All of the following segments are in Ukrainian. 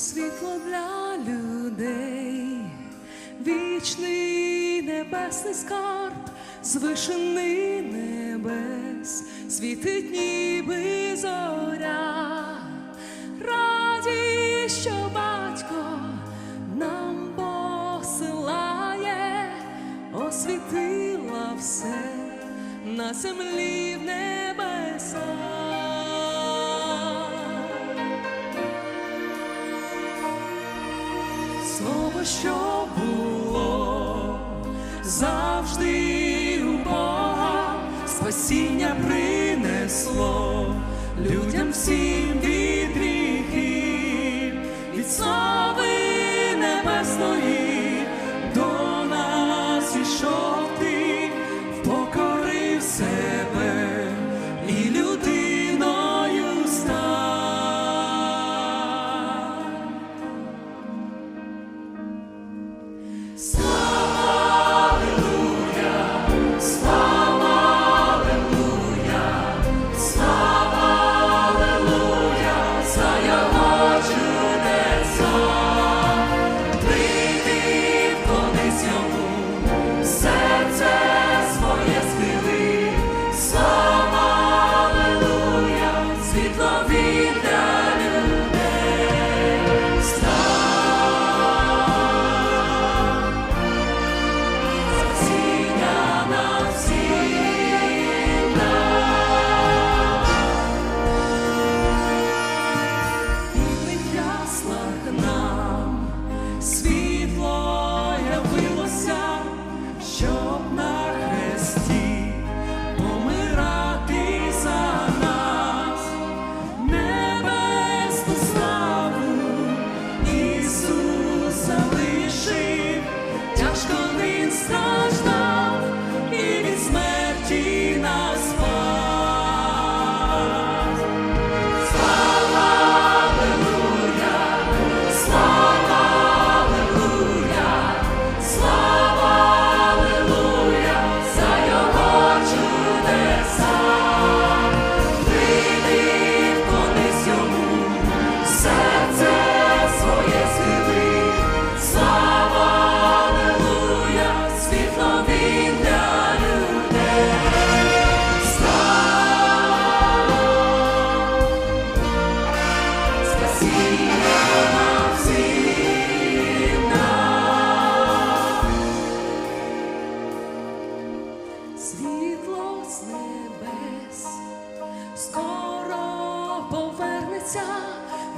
світло для людей, вічний небесний скарб з небес, світить ніби зоря, раді, що батько нам посилає, освітила все на землі в небесах. що було завжди у Бога спасіння принесло людям всім.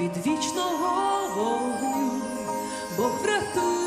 від вічного вогню, Бог врятує.